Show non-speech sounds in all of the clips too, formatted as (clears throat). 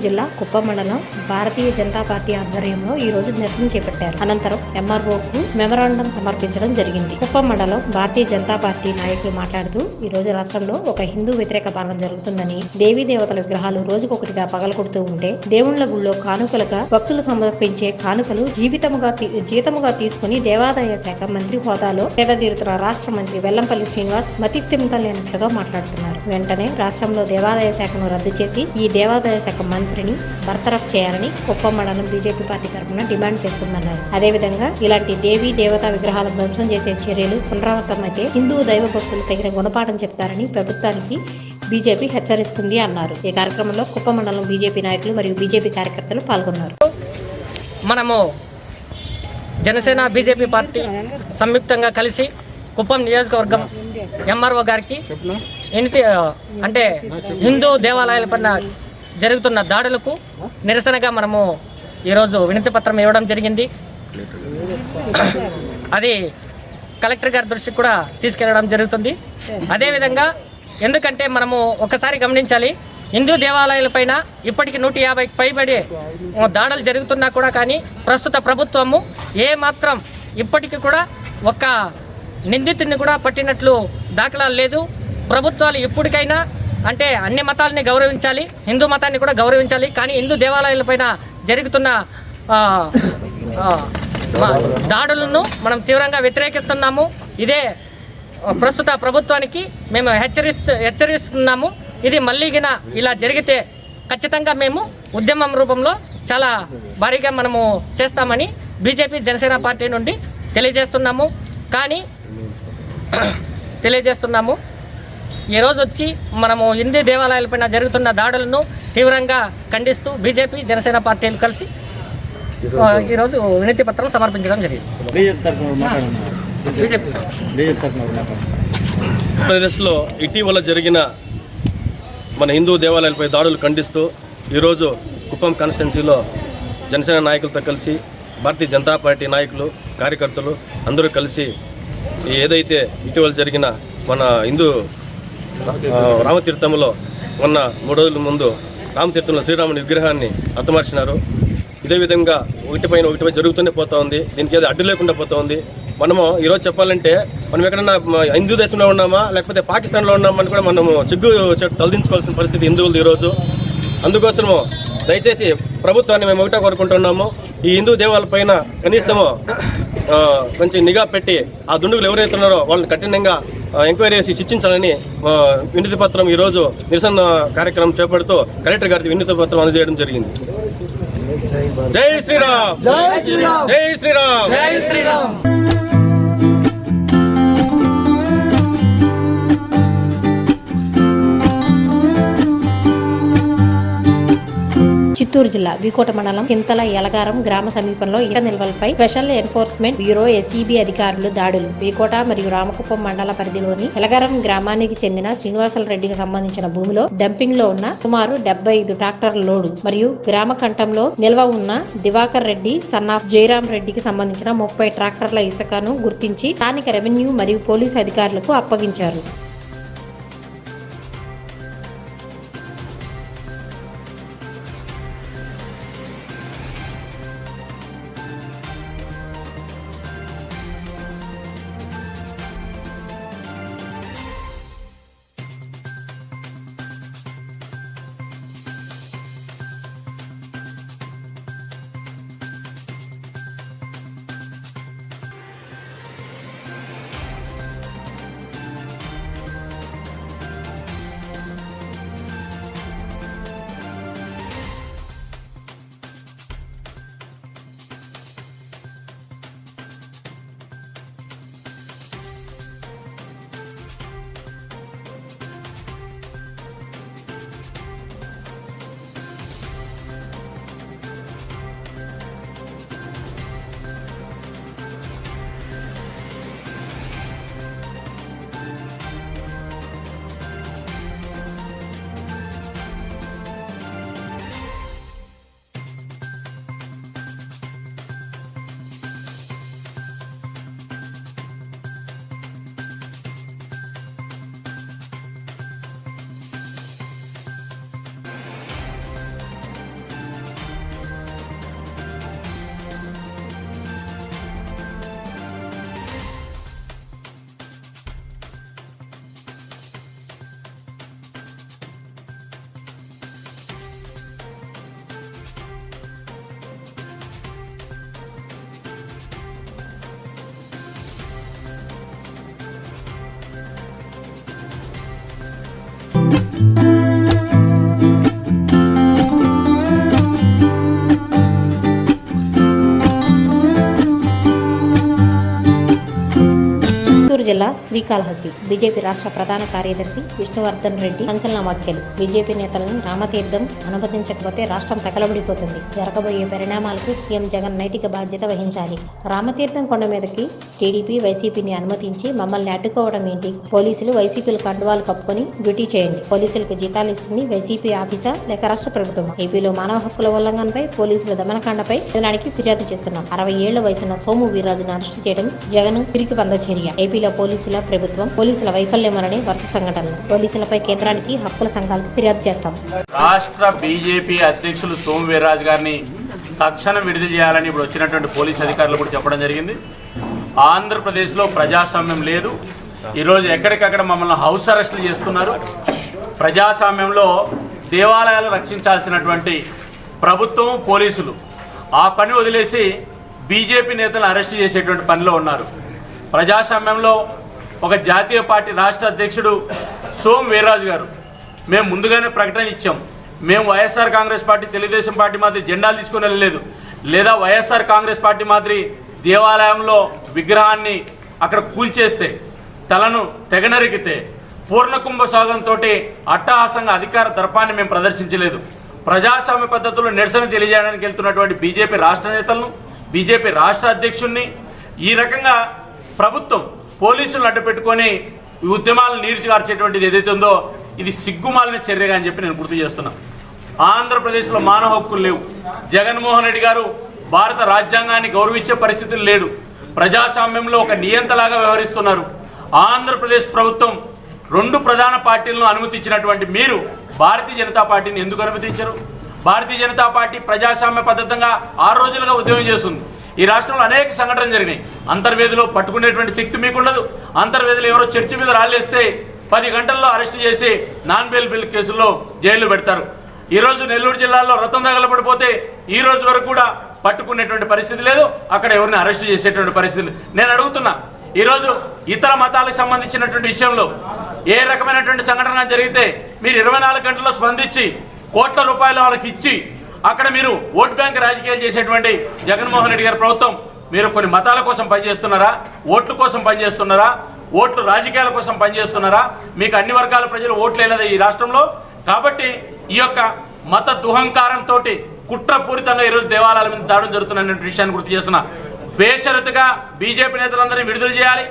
జిల్లా కుప్ప మండలం భారతీయ జనతా పార్టీ ఆధ్వర్యంలో ఈ రోజు నిరసన చేపట్టారు. అనంతరం ఎంఆర్ఓకు మెమరాండం సమర్పించడం జరిగింది. కుప్ప మండలం భారతీయ జనతా పార్టీ నాయకులు మాట్లాడుతూ ఈ రోజు రాష్ట్రంలో ఒక హిందూ వ్యతిరేక పాలన జరుగుతుందని దేవీ దేవతల విగ్రహాలు రోజుకొకటిగా పగలకొడుతూ ఉంటే దేవుళ్ళ గుళ్ళో కానుకలుగా భక్తులు సమర్పించే కానుకలు జీవితముగా తీ- జీతముగా తీసుకుని దేవాదాయ శాఖ మంత్రి హోదాలో పేద తీరుతున్న రాష్ట్ర మంత్రి వెల్లంపల్లి శ్రీనివాస్ మతిస్థిమితం లేనట్లుగా మాట్లాడుతున్నారు. వెంటనే రాష్ట్రంలో దేవాదాయ శాఖను రద్దు చేసి ఈ దేవాదాయ శాఖ మంత్రి మంత్రిని బర్తరఫ్ చేయాలని కుప్పం మండలం బీజేపీ పార్టీ తరఫున డిమాండ్ చేస్తుందన్నారు. అదేవిధంగా ఇలాంటి దేవీ దేవతా విగ్రహాల ధ్వంసం చేసే చర్యలు పునరావృతమైతే హిందూ దైవ భక్తులు తగిన గుణపాఠం చెప్తారని ప్రభుత్వానికి బీజేపీ హెచ్చరిస్తుంది అన్నారు. ఈ కార్యక్రమంలో కుప్పం మండలం బీజేపీ నాయకులు మరియు బీజేపీ కార్యకర్తలు పాల్గొన్నారు. మనము జనసేన బీజేపీ పార్టీ సంయుక్తంగా కలిసి కుప్పం నియోజకవర్గం ఎంఆర్ఓ గారికి ఇంటి అంటే హిందూ దేవాలయాల పైన జరుగుతున్న దాడులకు నిరసనగా మనము ఈరోజు వినతి పత్రం ఇవ్వడం జరిగింది. అది కలెక్టర్ గారి దృష్టికి కూడా తీసుకెళ్ళడం జరుగుతుంది. అదేవిధంగా ఎందుకంటే మనము ఒకసారి గమనించాలి హిందూ దేవాలయాలపైన ఇప్పటికి నూట యాభై పైబడి దాడులు జరుగుతున్నా కూడా కానీ ప్రస్తుత ప్రభుత్వము ఏ మాత్రం ఇప్పటికి కూడా ఒక్క నిందితుడిని కూడా పట్టినట్లు దాఖలాలు లేదు. ప్రభుత్వాలు ఇప్పటికైనా అంటే అన్ని మతాలని గౌరవించాలి హిందూ మతాన్ని కూడా గౌరవించాలి కానీ హిందూ దేవాలయాలపైన జరుగుతున్న దాడులను మనం తీవ్రంగా వ్యతిరేకిస్తున్నాము. ఇదే ప్రస్తుత ప్రభుత్వానికి మేము హెచ్చరిస్తూ హెచ్చరిస్తున్నాము. ఇది మళ్ళీగిన ఇలా జరిగితే ఖచ్చితంగా మేము ఉద్యమం రూపంలో చాలా భారీగా మనము చేస్తామని బీజేపీ జనసేన పార్టీ నుండి తెలియజేస్తున్నాము. కానీ (clears throat) తెలియజేస్తున్నాము. ఈరోజు వచ్చి మనము హిందూ దేవాలయాలపైన జరుగుతున్న దాడులను తీవ్రంగా ఖండిస్తూ బీజేపీ జనసేన పార్టీలు కలిసి ఈరోజు వినతి పత్రం సమర్పించడం జరిగింది. ఆంధ్రప్రదేశ్లో ఇటీవల జరిగిన మన హిందూ దేవాలయాలపై దాడులు ఖండిస్తూ ఈరోజు కుప్పం కాన్స్టిట్యున్సీలో జనసేన నాయకులతో కలిసి భారతీయ జనతా పార్టీ నాయకులు కార్యకర్తలు అందరూ కలిసి ఏదైతే ఇటీవల జరిగిన మన హిందూ రామతీర్థంలో ఉన్న మూడు రోజుల ముందు రామతీర్థంలో శ్రీరాముని విగ్రహాన్ని అత్తమార్చినారు ఇదే విధంగా ఒకటిపైన ఒకటిపై జరుగుతూనే పోతా ఉంది. దీనికి ఏదో అడ్డు లేకుండా పోతా ఉంది. మనము ఈరోజు చెప్పాలంటే మనం ఎక్కడన్నా హిందూ దేశంలో ఉన్నామా లేకపోతే పాకిస్తాన్లో ఉన్నామని కూడా మనము సిగ్గు చెట్టు తలదించుకోవాల్సిన పరిస్థితి హిందువులు ఈరోజు అందుకోసము దయచేసి ప్రభుత్వాన్ని మేము ఒకటే కోరుకుంటున్నాము. ఈ హిందూ దేవాల పైన కనీసము కొంచెం నిఘా పెట్టి ఆ దుండుగులు ఎవరైతే ఉన్నారో వాళ్ళని కఠినంగా ఎంక్వైరీ చేసి శిక్షించాలని వినతి పత్రం ఈరోజు నిరసన కార్యక్రమం చేపడుతూ కలెక్టర్ గారికి వినతి పత్రం అందజేయడం జరిగింది. జై శ్రీరామ్! జై శ్రీరామ్! జై శ్రీరామ్! చిత్తూరు జిల్లా వికోట మండలం చింతల ఎలగారం గ్రామ సమీపంలో ఇళ్ళ నిల్వలపై స్పెషల్ ఎన్ఫోర్స్మెంట్ బ్యూరో ఎస్ఈబి అధికారులు దాడులు. వికోట మరియు రామకుప్పం మండల పరిధిలోని ఎలగారం గ్రామానికి చెందిన శ్రీనివాసల రెడ్డికి సంబంధించిన భూమిలో డంపింగ్లో ఉన్న సుమారు డెబ్బై ఐదు ట్రాక్టర్ల లోడు మరియు గ్రామ కంఠంలో నిల్వ ఉన్న దివాకర్ రెడ్డి సన్ ఆఫ్ జయరాం రెడ్డికి సంబంధించిన ముప్పై ట్రాక్టర్ల ఇసుకను గుర్తించి స్థానిక రెవెన్యూ మరియు పోలీసు అధికారులకు అప్పగించారు. జిల్లా శ్రీకాళహస్తి. బీజేపీ రాష్ట్ర ప్రధాన కార్యదర్శి విష్ణువర్ధన్ రెడ్డి సంచలన వ్యాఖ్యలు. బీజేపీ నేతలను రామతీర్థం అనుమతించకపోతే రాష్ట్రం తగలబడిపోతుంది. జరగబోయే పరిణామాలకు సీఎం జగన్ నైతిక బాధ్యత వహించాలి. రామతీర్థం కొండ మీదకి టీడీపీ వైసీపీని అనుమతించి మమ్మల్ని అడ్డుకోవడం ఏంటి? పోలీసులు వైసీపీలు కండువాలు కప్పుకొని డ్యూటీ చేయండి. పోలీసులకు జీతాలు ఇస్తుంది వైసీపీ ఆఫీసా? లేక రాష్ట్ర ప్రభుత్వం ఏపీలో మానవ హక్కుల ఉల్లంఘనపై పోలీసుల దమనకాండపై కేంద్రానికి ఫిర్యాదు చేస్తున్నాం. అరవై ఏళ్ళ వయసున్న సోము వీర్రాజును అరెస్టు చేయడం జగన్ పిరికి పంద చర్య ఏపీలో పోలీసుల ప్రభుత్వం పోలీసుల వైఫల్యమనని వరుస సంఘటనలు. పోలీసులపై కేంద్రానికి హక్కుల సంఘాలకు ఫిర్యాదు చేస్తాం. రాష్ట్ర బీజేపీ అధ్యక్షులు సోము వీర్రాజు గారిని తక్షణం విడుదల చేయాలని ఇప్పుడు వచ్చినటువంటి పోలీస్ అధికారులు కూడా చెప్పడం జరిగింది. ఆంధ్రప్రదేశ్లో ప్రజాస్వామ్యం లేదు. ఈరోజు ఎక్కడికక్కడ మమ్మల్ని హౌస్ అరెస్టులు చేస్తున్నారు. ప్రజాస్వామ్యంలో దేవాలయాలు రక్షించాల్సినటువంటి ప్రభుత్వం పోలీసులు. ఆ పని వదిలేసి బీజేపీ నేతలను అరెస్ట్ చేసేటువంటి పనిలో ఉన్నారు. ప్రజాస్వామ్యంలో ఒక జాతీయ పార్టీ రాష్ట్ర అధ్యక్షుడు సోమ్ వీర్రాజు గారు. మేము ముందుగానే ప్రకటన ఇచ్చాం. మేము వైఎస్ఆర్ కాంగ్రెస్ పార్టీ తెలుగుదేశం పార్టీ మాదిరి జెండాలు తీసుకుని వెళ్ళలేదు. లేదా వైఎస్ఆర్ కాంగ్రెస్ పార్టీ మాదిరి దేవాలయంలో విగ్రహాన్ని అక్కడ కూల్చేస్తే తలను తెగనరికితే పూర్ణకుంభ సాగంతో అట్టహాసంగా అధికార దర్పాన్ని మేము ప్రదర్శించలేదు. ప్రజాస్వామ్య పద్ధతుల్లో నిరసన తెలియజేయడానికి వెళ్తున్నటువంటి బీజేపీ రాష్ట్ర నేతలను బీజేపీ రాష్ట్ర అధ్యక్షుడిని ఈ రకంగా ప్రభుత్వం పోలీసులను అడ్డు పెట్టుకొని ఈ ఉద్యమాలను నీడ్చిగార్చేటువంటిది ఏదైతే ఉందో ఇది సిగ్గుమాలిన చర్యగా అని చెప్పి నేను గుర్తు చేస్తున్నా. ఆంధ్రప్రదేశ్లో మానవ హక్కులు లేవు. జగన్మోహన్ రెడ్డి గారు భారత రాజ్యాంగాన్ని గౌరవించే పరిస్థితులు లేడు. ప్రజాస్వామ్యంలో ఒక నియంతలాగా వ్యవహరిస్తున్నారు. ఆంధ్రప్రదేశ్ ప్రభుత్వం రెండు ప్రధాన పార్టీలను అనుమతించినటువంటి మీరు భారతీయ జనతా పార్టీని ఎందుకు అనుమతించరు? భారతీయ జనతా పార్టీ ప్రజాస్వామ్య పద్ధతంగా ఆరు రోజులుగా ఉద్యమం చేస్తుంది. ఈ రాష్ట్రంలో అనేక సంఘటనలు జరిగినాయి. అంతర్వేదిలో పట్టుకునేటువంటి శక్తి మీకుండదు అంతర్వేదిలో ఎవరో చర్చి మీద రాళ్ళేస్తే పది గంటల్లో అరెస్ట్ చేసి నాన్ బెయిల్ బిల్ కేసుల్లో జైలు పెడతారు. ఈరోజు నెల్లూరు జిల్లాలో రథం తగలబడిపోతే ఈ రోజు వరకు కూడా పట్టుకునేటువంటి పరిస్థితి లేదు. అక్కడ ఎవరిని అరెస్ట్ చేసేటువంటి పరిస్థితి నేను అడుగుతున్నా ఈరోజు ఇతర మతాలకు సంబంధించినటువంటి విషయంలో ఏ రకమైనటువంటి సంఘటన జరిగితే మీరు ఇరవై నాలుగు గంటల్లో స్పందించి కోట్ల రూపాయలు వాళ్ళకి ఇచ్చి అక్కడ మీరు ఓట్ బ్యాంక్ రాజకీయాలు చేసేటువంటి జగన్మోహన్ రెడ్డి గారి ప్రభుత్వం మీరు కొన్ని మతాల కోసం పనిచేస్తున్నారా? ఓట్ల కోసం పనిచేస్తున్నారా? ఓట్లు రాజకీయాల కోసం పనిచేస్తున్నారా? మీకు అన్ని వర్గాల ప్రజలు ఓట్లు వేయలేదా ఈ రాష్ట్రంలో? కాబట్టి ఈ యొక్క మత దుహంకారంతో కుట్రపూరితంగా ఈరోజు దేవాలయాల మీద దాడులు జరుగుతున్న విషయాన్ని గుర్తు చేస్తున్న బేషరతుగా బీజేపీ నేతలందరినీ విడుదల చేయాలి.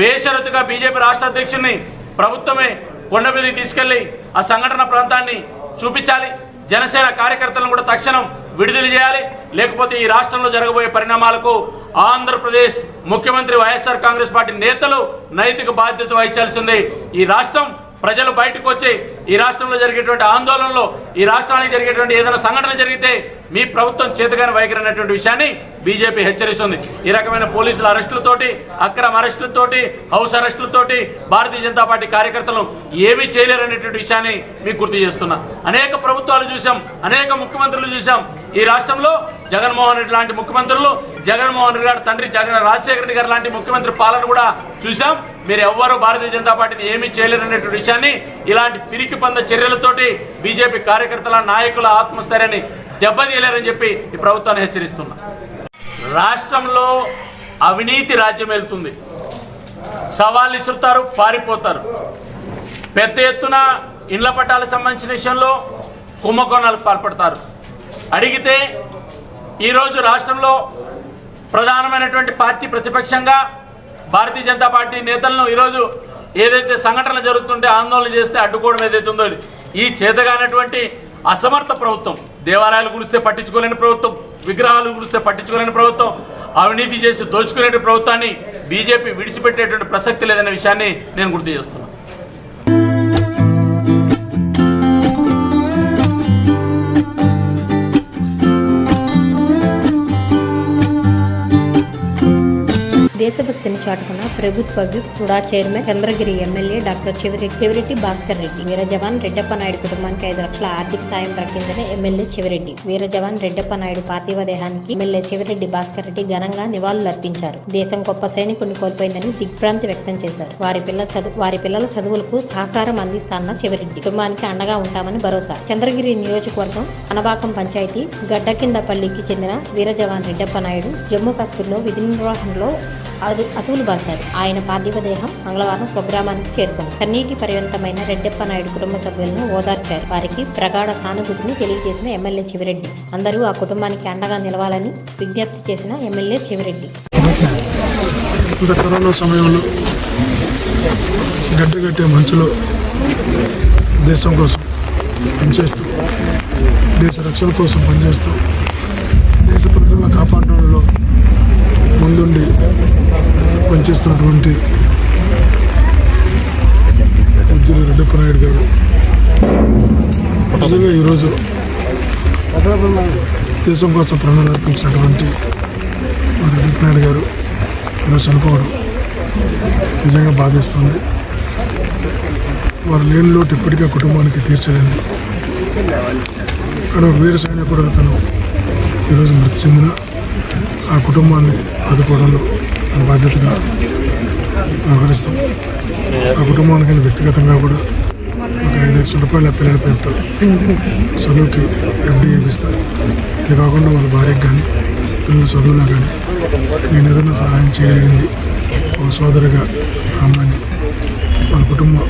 బేషరతుగా బీజేపీ రాష్ట్ర అధ్యక్షుడిని ప్రభుత్వమే కొండ మీదకి తీసుకెళ్ళి ఆ సంఘటన ప్రాంతాన్ని చూపించాలి. జనసేన కార్యకర్తలను కూడా తక్షణం విడుదల చేయాలి. లేకపోతే ఈ రాష్ట్రంలో జరగబోయే పరిణామాలకు ఆంధ్రప్రదేశ్ ముఖ్యమంత్రి వైఎస్ఆర్ కాంగ్రెస్ పార్టీ నేతలు నైతిక బాధ్యత వహించాల్సింది. ఈ రాష్ట్రం ప్రజలు బయటకు వచ్చి ఈ రాష్ట్రంలో జరిగేటువంటి ఆందోళనలో ఈ రాష్ట్రానికి జరిగేటువంటి ఏదైనా సంఘటన జరిగితే మీ ప్రభుత్వం చేతగాని వైఖరి అనేటువంటి విషయాన్ని బీజేపీ హెచ్చరిస్తుంది. ఈ రకమైన పోలీసుల అరెస్టులతోటి అక్రమ అరెస్టులతోటి హౌస్ అరెస్టులతోటి భారతీయ జనతా పార్టీ కార్యకర్తలు ఏమీ చేయలేరనేటువంటి విషయాన్ని మీకు గుర్తు చేస్తున్నా. అనేక ప్రభుత్వాలు చూసాం అనేక ముఖ్యమంత్రులు చూసాం ఈ రాష్ట్రంలో జగన్మోహన్ రెడ్డి లాంటి ముఖ్యమంత్రులు జగన్మోహన్ రెడ్డి గారి తండ్రి జగన్ రాజశేఖర రెడ్డి గారు లాంటి ముఖ్యమంత్రి పాలన కూడా చూసాం మీరు ఎవ్వరూ భారతీయ జనతా పార్టీని ఏమీ చేయలేరనేటువంటి విషయాన్ని ఇలాంటి పిరికి పంద చర్యలతోటి బీజేపీ కార్యకర్తల నాయకుల ఆత్మస్థైర్యాన్ని దెబ్బతీయలేరని చెప్పి ఈ ప్రభుత్వాన్ని హెచ్చరిస్తున్నా. రాష్ట్రంలో అవినీతి రాజ్యం వెళ్తుంది. సవాళ్ళు ఇసురుతారు పారిపోతారు. పెద్ద ఎత్తున ఇండ్ల పట్టాలకు సంబంధించిన విషయంలో కుంభకోణాలకు పాల్పడతారు. అడిగితే ఈరోజు రాష్ట్రంలో ప్రధానమైనటువంటి పార్టీ ప్రతిపక్షంగా భారతీయ జనతా పార్టీ నేతలను ఈరోజు ఏదైతే సంఘటనలు జరుగుతుంటే ఆందోళన చేస్తే అడ్డుకోవడం ఏదైతే ఉందో ఈ చేతగానటువంటి అసమర్థ ప్రభుత్వం దేవాలయాలు గురిస్తే పట్టించుకోలేని ప్రభుత్వం విగ్రహాలు గురిస్తే పట్టించుకోలేని ప్రభుత్వం అవినీతి చేసి దోచుకునే ప్రభుత్వాన్ని బీజేపీ విడిచిపెట్టేటువంటి ప్రసక్తి లేదనే విషయాన్ని నేను గుర్తు చేస్తున్నాను దేశభక్తిని చాటుకున్న ప్రభుత్వ విప్ కూడా chairman Chandragiri MLA doctor Chevireddy Chevireddy Bhaskar Reddy వీర జవాన్ రెడ్డప్ప నాయుడు కుటుంబానికి ఐదు లక్షల ఆర్థిక సాయం ప్రకటించిన ఎమ్మెల్యే చివరెడ్డి వీర జవాన్ రెడ్డప్ప నాయుడు పార్థివ దేహానికి ఎమ్మెల్యే చివరెడ్డి భాస్కర్ రెడ్డి ఘనంగా నివాళులర్పించారు దేశం గొప్ప సైనికుడిని కోల్పోయిందని దిగ్భ్రాంతి వ్యక్తం చేశారు. వారి పిల్ల చదువు వారి పిల్లల చదువులకు సహకారం అందిస్తాన్న చివరెడ్డి. కుటుంబానికి అండగా ఉంటామని భరోసా. చంద్రగిరి నియోజకవర్గం అనబాకం పంచాయతీ గడ్డ కింద పల్లికి చెందిన వీర జవాన్ రెడ్డప్ప నాయుడు జమ్మూ కాశ్మీర్లో విధి నిర్వహణలో అసువులు బాశారు. ఆయన పార్థివ దేహం మంగళవారం స్వగ్రామానికి చేరుకుంది కన్నీటి పర్యంతమైన రెడ్డెప్ప నాయుడు కుటుంబ సభ్యులను ఓదార్చారు. వారికి ప్రగాఢ సానుభూతిని తెలియజేసిన ఎమ్మెల్యే చివిరెడ్డి. అందరూ ఆ కుటుంబానికి అండగా నిలవాలని విజ్ఞప్తి చేసిన ఎమ్మెల్యే చివిరెడ్డి. కరోనా సమయంలో గడ్డగట్టే మంచులో దేశం కోసం పనిచేస్తూ దేశ రక్షణ కోసం పనిచేస్తూ చేస్తున్నటువంటి ఉద్యోగి రెడ్డప్ప నాయుడు గారు. నిజంగా ఈరోజు దేశం కోసం ప్రాణాలు అర్పించినటువంటి మా రెడ్డప్ప నాయుడు గారు ఈరోజు చనిపోవడం నిజంగా బాధిస్తుంది. వారు లేని లోటు ఇప్పటికీ ఆ కుటుంబానికి తీర్చలేంది కానీ ఒక వీర సైనికుడు అతను ఈరోజు మృతి చెందిన ఆ కుటుంబాన్ని ఆదుకోవడంలో బాధ్యతగా వ్యవహరిస్తాం. ఆ కుటుంబానికి నేను వ్యక్తిగతంగా కూడా ఒక ఐదు లక్షల రూపాయల పిల్లల పేరుతో చదువుకి ఎఫ్డీ వేపిస్తారు ఇది కాకుండా వాళ్ళ భార్యకి కానీ పిల్లల చదువులో కానీ నేను ఏదైనా సహాయం చేయగలిగింది ఒక సోదరిగా ఆ అమ్మాయిని వాళ్ళ కుటుంబం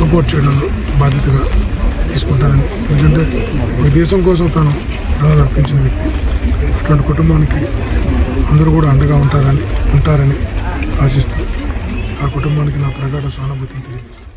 సపోర్ట్ చేయడంలో బాధ్యతగా తీసుకుంటానని. ఎందుకంటే ఒక దేశం కోసం తాను ప్రాణాలు అర్పించిన వ్యక్తి. అటువంటి కుటుంబానికి అందరూ కూడా అండగా ఉంటారని ఉంటారని ఆశిస్తూ ఆ కుటుంబానికి నా ప్రగాఢ సానుభూతిని తెలియజేస్తాను